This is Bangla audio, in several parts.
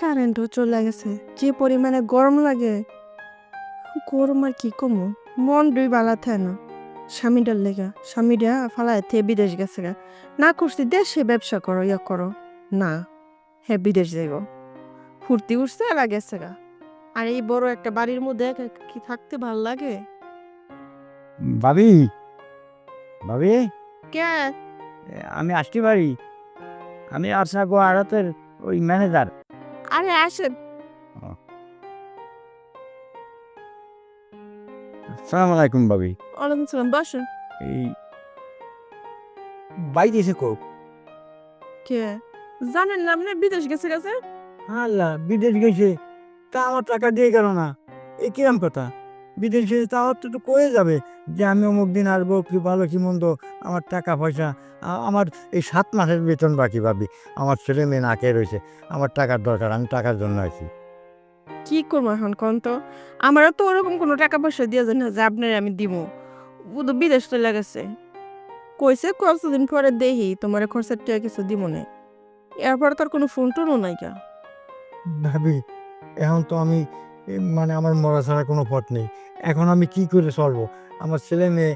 কারেন্টও চলে গেছে। যে পরিমাণে গরম লাগে গরম আর কি কমু? মন দুই বালা থাকে না। স্বামীটার লেগা স্বামীটা ফালায় থে বিদেশ গেছে গা। না করছি দেশে ব্যবসা করো ইয়া করো। না হে বিদেশ যাইব। ফুর্তি উঠছে আর গেছে গা। আর এই বড় একটা বাড়ির মধ্যে কি থাকতে ভালো লাগে? ভাবি ভাবি কে? আমি আসতে পারি। আমি আশা গো আড়তের ওই ম্যানেজার। আরে আসেন। সালাম আলাইকুম ভাবি। ওয়ালাইকুম সালাম বসুন। এই বাইরে এসে কো। কে? জানেন না আপনি বিদেশ গেছে গেছে? আল্লাহ বিদেশ গেছে। তা আমার টাকা দিয়ে গেল না। এই কিরম কথা? বিদেশ গেছে তা কয়ে যাবে। যে আমি অমুক দিন আসব কি ভালো কি মন্দ আমার টাকা পয়সা আমার এই সাত মাসের বেতন বাকি ভাবি আমার ছেলে মেয়ে না খেয়ে রয়েছে আমার টাকার দরকার আমি টাকার জন্য আছি। কি করব এখন কোন তো? আমারও তো ওরকম কোনো টাকা পয়সা দিয়ে যায় না যে আপনার আমি দিব ও তো বিদেশ চলে গেছে। কইছে কতদিন পরে দেখি তোমার খরচার টাকা কিছু দিব না। এরপর তার কোনো ফোন টোনও নাই কা। ভাবি এখন তো আমি মানে আমার মরা ছাড়া কোনো পথ নেই। এখন আমি কি করে চলবো? আমার ছেলে মেয়ে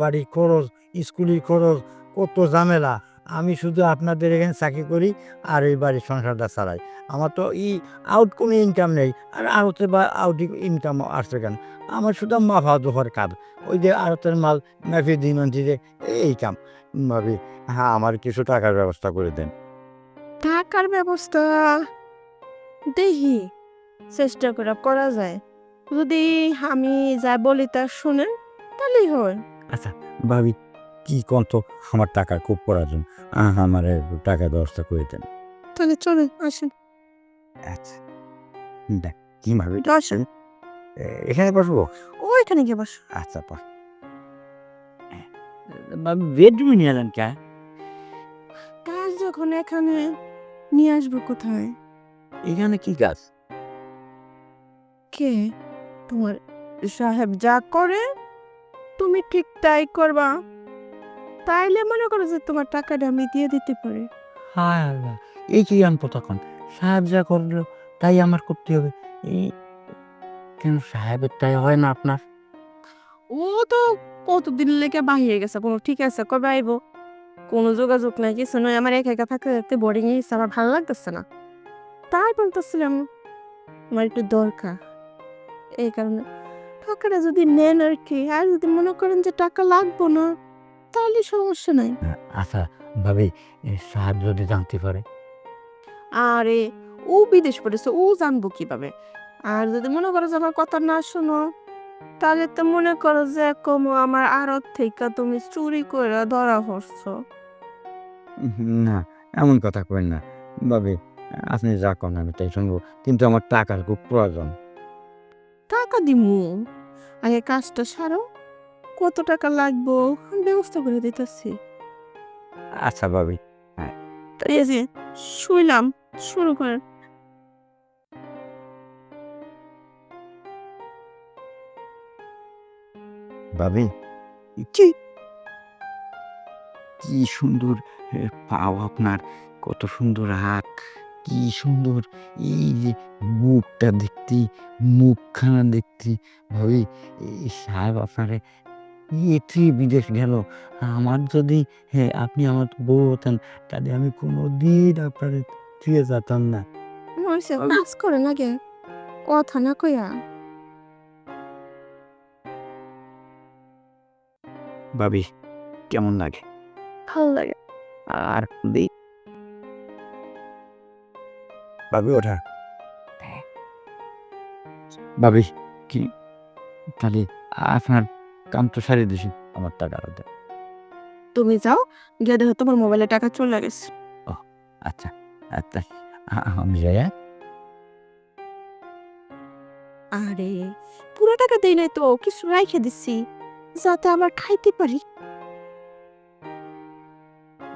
বাড়ির খরচ, স্কুলের খরচ, কত ঝামেলা। আমি শুধু আপনাদের এখানে চাকরি করি আর এই বাড়ির সংসারটা চালাই। আমার তো ই আউট কোনো ইনকাম নেই। আর আউটে বা আউট ইনকাম আসছে কেন? আমার শুধু মাফা দোফার কাজ। ওই যে আড়তের মাল মেফি দিন যে, এই কাম। ভাবি হ্যাঁ আমার কিছু টাকার ব্যবস্থা করে দেন। টাকার ব্যবস্থা? দেখি, চেষ্টা করে করা যায়। যদি আমি যা বলি তা শুনেন তাহলেই হয়। আচ্ছা ভাবি কি কন তো আমার টাকা খুব প্রয়োজন আহ, আমার টাকা ব্যবস্থা করে দেন। তাহলে চলেন আসেন। আচ্ছা দেখ কি ভাবি? আসেন। এখানে বসবো? ওইখানে গিয়ে বস। আচ্ছা পর বেডরুমে নিয়ে এলেন কে? কাজ যখন এখানে নিয়ে আসব কোথায়? এখানে কি কাজ? কে? তোমার সাহেব যা করে তুমি ঠিক তাই করবা। তাইলে মনে করো যে তোমার টাকাটা আমি দিয়ে দিতে পারি। হায় আল্লাহ এই কি আনব তখন? সাহেব যা করল তাই আমার করতে হবে। এই কেন সাহেবের তাই হয় না আপনার? ও তো কতদিন লেগে বাহিরে গেছে কোনো ঠিক আছে কবে আইব? কোনো যোগাযোগ নাই কিছু নয় আমার একা একা থাকতে থাকতে বোরিং আমার ভালো লাগতেছে না। তাই বলতেছিলাম আমার একটু দরকার। এই কারণে। টাকাটা যদি নেন আর কি আর যদি মনে করেন যে টাকা লাগবো না তাহলে সমস্যা নাই। আচ্ছা ভাবি সাহেব যদি জানতে পারে। আরে ও বিদেশ পড়েছে ও জানব কীভাবে? আর যদি মনে করো যে আমার কথা না শোনো তাহলে তো মনে করো যে কম আমার আড়ত থেকে তুমি চুরি করে ধরা পড়ছো। না এমন কথা কই না। ভাবি আপনি যা করেন আমি তাই শুনব কিন্তু আমার টাকার খুব প্রয়োজন। টাকা দিমু? আগে কাজটা সারো। কত টাকা লাগবো? ব্যবস্থা করে দিতেছি। আচ্ছা ভাবি। এই যে শুইলাম। শুরু করেন ভাবি কি কি সুন্দর পাও আপনার। কত সুন্দর হাত। কি সুন্দর। এই যে মুখটা দেখতে মুখখানা দেখতে ভাবি এই সাহেব আপনারে এটি বিদেশ গেল। আমার যদি হ্যাঁ আপনি আমার বউ হতেন তাহলে আমি কোনো দিন আপনার ফিরে যেতাম না। কাজ করেন আগে কথা না কইয়া। ভাবি কেমন লাগে? ভালো লাগে। আর দি ভাবি ওঠা। ভাবি কি? তাহলে আপনার কাম তো সারিয়ে দিছি আমার টাকা আর দেন। তুমি যাও গিয়ে দেখো তোমার মোবাইলে টাকা চলে গেছে। আচ্ছা আচ্ছা। আমি যাই হ্যাঁ? আরে পুরো টাকা দেই নাই তো কিছু রাইখে দিছি যাতে আবার খাইতে পারি।